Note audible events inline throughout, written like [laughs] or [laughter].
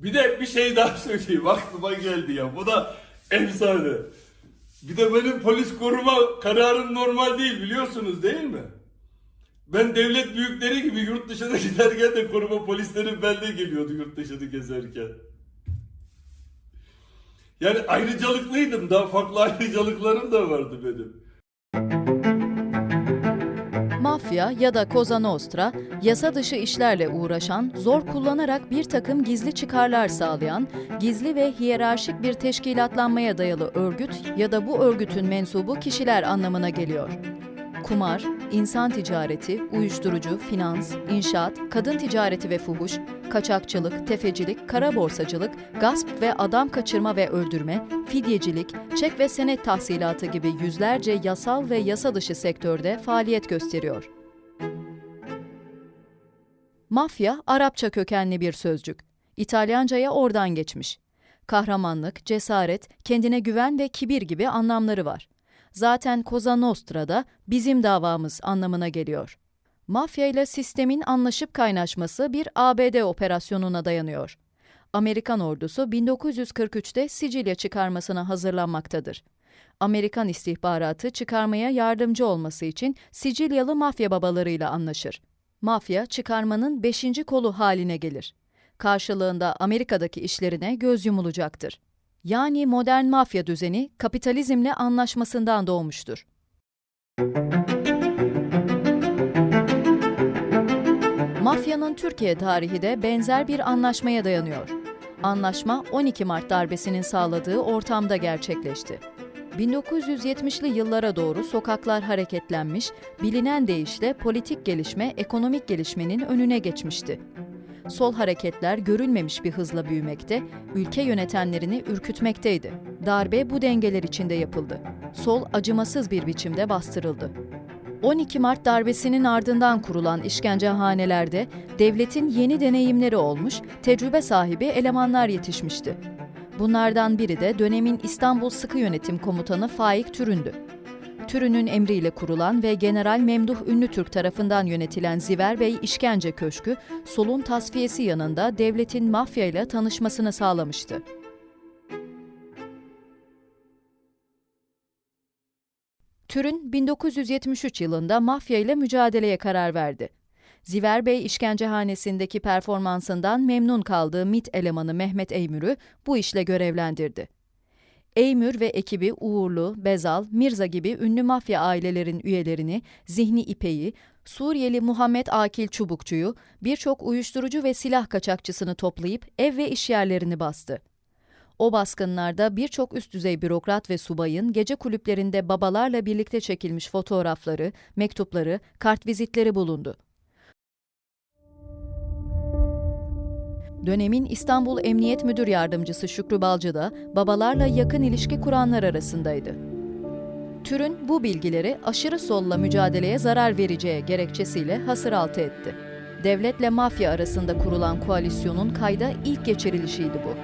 Bir de bir şey daha söyleyeyim. Aklıma geldi ya. Bu da efsane. Bir de benim polis koruma kararım normal değil biliyorsunuz değil mi? Ben devlet büyükleri gibi yurt dışına [laughs] giderken de koruma polislerin bende geliyordu yurt dışını gezerken. Yani ayrıcalıklıydım. Daha farklı ayrıcalıklarım da vardı benim. Mafya ya da Cosa Nostra, yasa dışı işlerle uğraşan, zor kullanarak bir takım gizli çıkarlar sağlayan, gizli ve hiyerarşik bir teşkilatlanmaya dayalı örgüt ya da bu örgütün mensubu kişiler anlamına geliyor. Kumar, insan ticareti, uyuşturucu, finans, inşaat, kadın ticareti ve fuhuş, kaçakçılık, tefecilik, kara borsacılık, gasp ve adam kaçırma ve öldürme, fidyecilik, çek ve senet tahsilatı gibi yüzlerce yasal ve yasa dışı sektörde faaliyet gösteriyor. Mafya, Arapça kökenli bir sözcük. İtalyancaya oradan geçmiş. Kahramanlık, cesaret, kendine güven ve kibir gibi anlamları var. Zaten Cosa Nostra'da bizim davamız anlamına geliyor. Mafya ile sistemin anlaşıp kaynaşması bir ABD operasyonuna dayanıyor. Amerikan ordusu 1943'te Sicilya çıkarmasına hazırlanmaktadır. Amerikan istihbaratı çıkarmaya yardımcı olması için Sicilyalı mafya babalarıyla anlaşır. Mafya çıkarmanın beşinci kolu haline gelir. Karşılığında Amerika'daki işlerine göz yumulacaktır. Yani modern mafya düzeni kapitalizmle anlaşmasından doğmuştur. Mafyanın Türkiye tarihi de benzer bir anlaşmaya dayanıyor. Anlaşma 12 Mart darbesinin sağladığı ortamda gerçekleşti. 1970'li yıllara doğru sokaklar hareketlenmiş, bilinen deyişle politik gelişme ekonomik gelişmenin önüne geçmişti. Sol hareketler görülmemiş bir hızla büyümekte, ülke yönetenlerini ürkütmekteydi. Darbe bu dengeler içinde yapıldı. Sol acımasız bir biçimde bastırıldı. 12 Mart darbesinin ardından kurulan işkencehanelerde devletin yeni deneyimleri olmuş, tecrübe sahibi elemanlar yetişmişti. Bunlardan biri de dönemin İstanbul Sıkı Yönetim Komutanı Faik Türün'dü. Türün'ün emriyle kurulan ve General Memduh Ünlütürk tarafından yönetilen Ziver Bey İşkence Köşkü, solun tasfiyesi yanında devletin mafyayla tanışmasını sağlamıştı. Türün 1973 yılında mafya ile mücadeleye karar verdi. Ziver Bey işkencehanesindeki performansından memnun kaldığı MIT elemanı Mehmet Eymür'ü bu işle görevlendirdi. Eymür ve ekibi Uğurlu, Bezal, Mirza gibi ünlü mafya ailelerin üyelerini, Zihni İpeyi, Suriyeli Muhammed Akil Çubukçu'yu, birçok uyuşturucu ve silah kaçakçısını toplayıp ev ve iş yerlerini bastı. O baskınlarda birçok üst düzey bürokrat ve subayın gece kulüplerinde babalarla birlikte çekilmiş fotoğrafları, mektupları, kartvizitleri bulundu. Dönemin İstanbul Emniyet Müdür Yardımcısı Şükrü Balcı da babalarla yakın ilişki kuranlar arasındaydı. Türün bu bilgileri aşırı solla mücadeleye zarar vereceği gerekçesiyle hasıraltı etti. Devletle mafya arasında kurulan koalisyonun kayda ilk geçirilişiydi bu.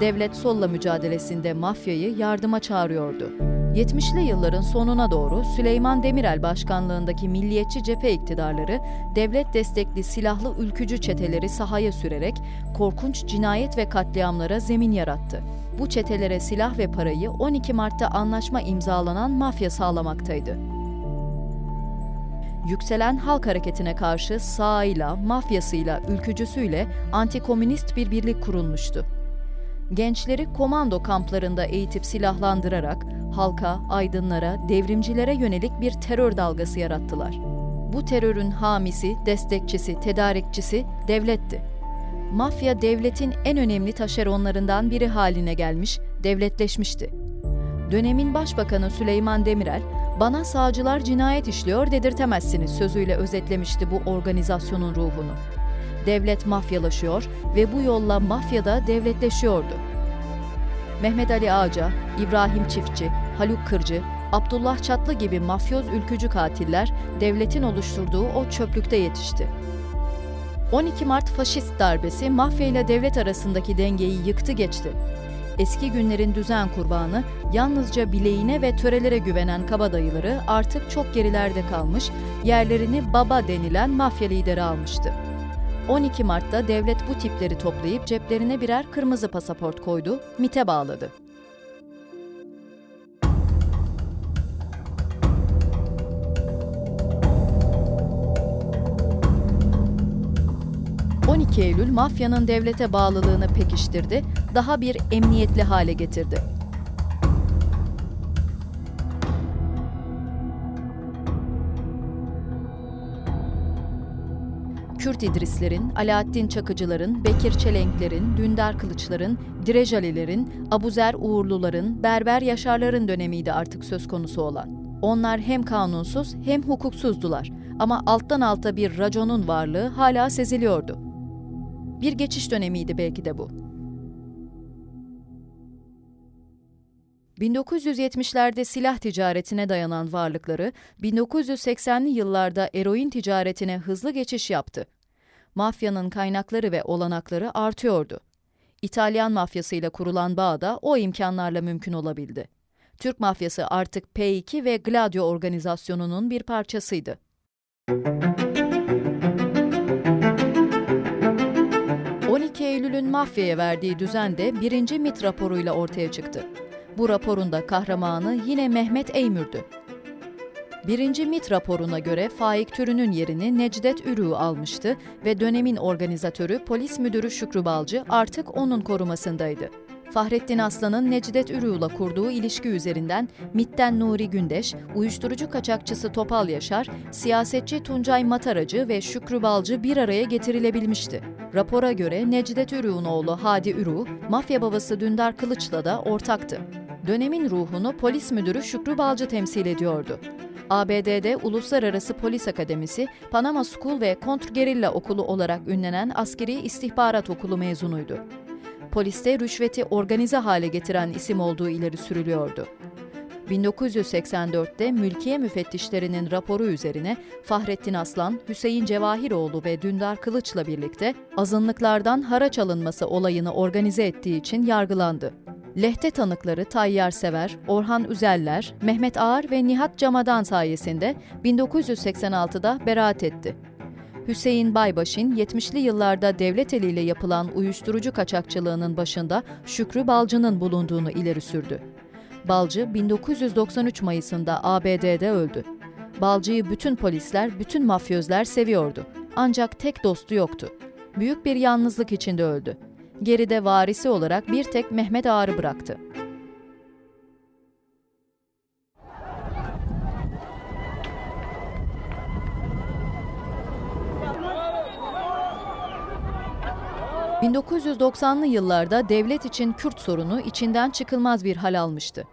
Devlet solla mücadelesinde mafyayı yardıma çağırıyordu. 70'li yılların sonuna doğru Süleyman Demirel başkanlığındaki milliyetçi cephe iktidarları devlet destekli silahlı ülkücü çeteleri sahaya sürerek korkunç cinayet ve katliamlara zemin yarattı. Bu çetelere silah ve parayı 12 Mart'ta anlaşma imzalanan mafya sağlamaktaydı. Yükselen halk hareketine karşı sağıyla, mafyasıyla, ülkücüsüyle antikomünist bir birlik kurulmuştu gençleri komando kamplarında eğitip silahlandırarak halka, aydınlara, devrimcilere yönelik bir terör dalgası yarattılar. Bu terörün hamisi, destekçisi, tedarikçisi devletti. Mafya devletin en önemli taşeronlarından biri haline gelmiş, devletleşmişti. Dönemin Başbakanı Süleyman Demirel, bana sağcılar cinayet işliyor dedirtemezsiniz sözüyle özetlemişti bu organizasyonun ruhunu devlet mafyalaşıyor ve bu yolla mafya da devletleşiyordu. Mehmet Ali Ağca, İbrahim Çiftçi, Haluk Kırcı, Abdullah Çatlı gibi mafyoz ülkücü katiller devletin oluşturduğu o çöplükte yetişti. 12 Mart faşist darbesi mafya ile devlet arasındaki dengeyi yıktı geçti. Eski günlerin düzen kurbanı, yalnızca bileğine ve törelere güvenen kabadayıları artık çok gerilerde kalmış, yerlerini baba denilen mafya lideri almıştı. 12 Mart'ta devlet bu tipleri toplayıp ceplerine birer kırmızı pasaport koydu, MIT'e bağladı. ...12 Eylül mafyanın devlete bağlılığını pekiştirdi, daha bir emniyetli hale getirdi. Kürt İdrislerin, Alaaddin Çakıcıların, Bekir Çelenklerin, Dündar Kılıçların, Direjalilerin, Abuzer Uğurluların, Berber Yaşarların dönemiydi artık söz konusu olan. Onlar hem kanunsuz hem hukuksuzdular ama alttan alta bir raconun varlığı hala seziliyordu. Bir geçiş dönemiydi belki de bu. 1970'lerde silah ticaretine dayanan varlıkları 1980'li yıllarda eroin ticaretine hızlı geçiş yaptı. Mafyanın kaynakları ve olanakları artıyordu. İtalyan mafyasıyla kurulan bağ da o imkanlarla mümkün olabildi. Türk mafyası artık P2 ve Gladio organizasyonunun bir parçasıydı. ...12 mafyaya verdiği düzen de birinci MIT raporuyla ortaya çıktı. Bu raporun da kahramanı yine Mehmet Eymür'dü. Birinci MIT raporuna göre Faik Türü'nün yerini Necdet Ürü almıştı ve dönemin organizatörü polis müdürü Şükrü Balcı artık onun korumasındaydı. Fahrettin Aslan'ın Necdet Ürü'yle kurduğu ilişki üzerinden MIT'ten Nuri Gündeş, uyuşturucu kaçakçısı Topal Yaşar, siyasetçi Tuncay Mataracı ve Şükrü Balcı bir araya getirilebilmişti. Rapora göre Necdet Ürü'nün oğlu Hadi Ürü, mafya babası Dündar Kılıç'la da ortaktı. Dönemin ruhunu polis müdürü Şükrü Balcı temsil ediyordu. ABD'de Uluslararası Polis Akademisi, Panama School ve Kontrgerilla Okulu olarak ünlenen askeri istihbarat okulu mezunuydu. Poliste rüşveti organize hale getiren isim olduğu ileri sürülüyordu. 1984'te mülkiye müfettişlerinin raporu üzerine Fahrettin Aslan, Hüseyin Cevahiroğlu ve Dündar Kılıç'la birlikte azınlıklardan haraç alınması olayını organize ettiği için yargılandı. Lehte tanıkları Tayyar Sever, Orhan Üzeller, Mehmet Ağar ve Nihat Camadan sayesinde 1986'da beraat etti. Hüseyin Baybaş'ın 70'li yıllarda devlet eliyle yapılan uyuşturucu kaçakçılığının başında Şükrü Balcı'nın bulunduğunu ileri sürdü. Balcı 1993 Mayıs'ında ABD'de öldü. Balcı'yı bütün polisler, bütün mafyözler seviyordu. Ancak tek dostu yoktu. Büyük bir yalnızlık içinde öldü. Geride varisi olarak bir tek Mehmet Ağar'ı bıraktı. ...1990'lı yıllarda devlet için Kürt sorunu içinden çıkılmaz bir hal almıştı.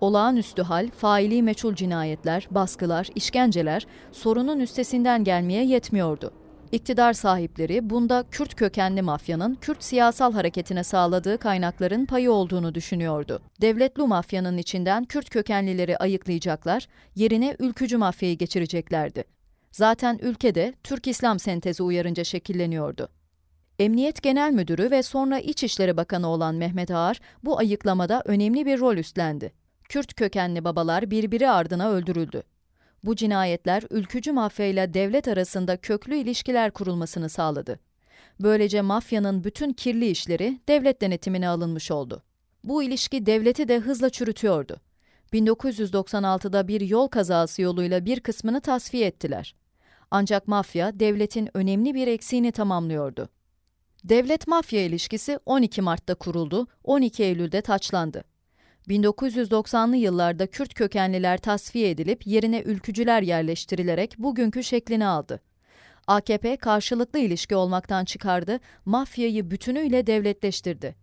Olağanüstü hal, faili meçhul cinayetler, baskılar, işkenceler sorunun üstesinden gelmeye yetmiyordu. İktidar sahipleri bunda Kürt kökenli mafyanın Kürt siyasal hareketine sağladığı kaynakların payı olduğunu düşünüyordu. Devletlu mafyanın içinden Kürt kökenlileri ayıklayacaklar, yerine ülkücü mafyayı geçireceklerdi. Zaten ülkede Türk İslam sentezi uyarınca şekilleniyordu. Emniyet Genel Müdürü ve sonra İçişleri Bakanı olan Mehmet Ağar bu ayıklamada önemli bir rol üstlendi. Kürt kökenli babalar birbiri ardına öldürüldü. Bu cinayetler ülkücü mafyayla devlet arasında köklü ilişkiler kurulmasını sağladı. Böylece mafyanın bütün kirli işleri devlet denetimine alınmış oldu. Bu ilişki devleti de hızla çürütüyordu. 1996'da bir yol kazası yoluyla bir kısmını tasfiye ettiler. Ancak mafya devletin önemli bir eksiğini tamamlıyordu. Devlet-mafya ilişkisi 12 Mart'ta kuruldu, 12 Eylül'de taçlandı. 1990'lı yıllarda Kürt kökenliler tasfiye edilip yerine ülkücüler yerleştirilerek bugünkü şeklini aldı. AKP karşılıklı ilişki olmaktan çıkardı, mafyayı bütünüyle devletleştirdi.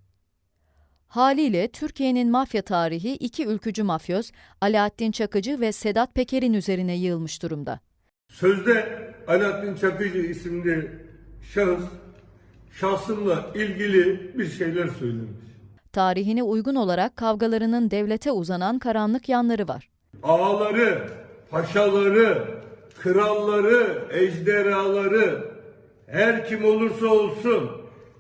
Haliyle Türkiye'nin mafya tarihi iki ülkücü mafyoz Alaaddin Çakıcı ve Sedat Peker'in üzerine yığılmış durumda. Sözde Alaaddin Çakıcı isimli şahıs şahsımla ilgili bir şeyler söylemiş. Tarihine uygun olarak kavgalarının devlete uzanan karanlık yanları var. Ağaları, paşaları, kralları, ejderhaları her kim olursa olsun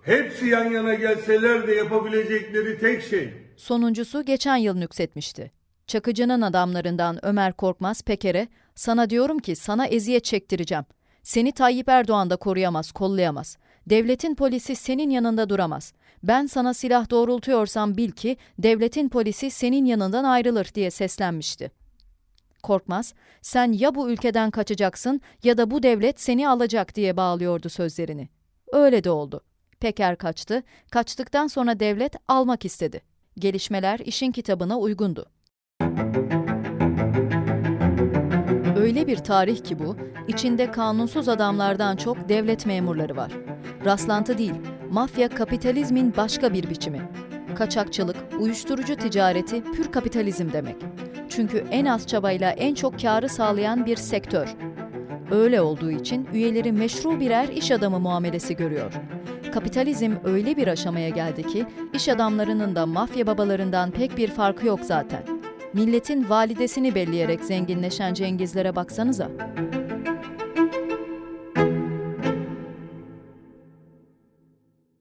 Hepsi yan yana gelseler de yapabilecekleri tek şey. Sonuncusu geçen yıl nüksetmişti. Çakıcı'nın adamlarından Ömer Korkmaz Peker'e sana diyorum ki sana eziyet çektireceğim. Seni Tayyip Erdoğan da koruyamaz, kollayamaz. Devletin polisi senin yanında duramaz. Ben sana silah doğrultuyorsam bil ki devletin polisi senin yanından ayrılır diye seslenmişti. Korkmaz, sen ya bu ülkeden kaçacaksın ya da bu devlet seni alacak diye bağlıyordu sözlerini. Öyle de oldu. Peker kaçtı, kaçtıktan sonra devlet almak istedi. Gelişmeler işin kitabına uygundu. Bir tarih ki bu, içinde kanunsuz adamlardan çok devlet memurları var. Rastlantı değil, mafya kapitalizmin başka bir biçimi. Kaçakçılık, uyuşturucu ticareti pür kapitalizm demek. Çünkü en az çabayla en çok karı sağlayan bir sektör. Öyle olduğu için üyeleri meşru birer iş adamı muamelesi görüyor. Kapitalizm öyle bir aşamaya geldi ki iş adamlarının da mafya babalarından pek bir farkı yok zaten. Milletin validesini belleyerek zenginleşen Cengizlere baksanıza.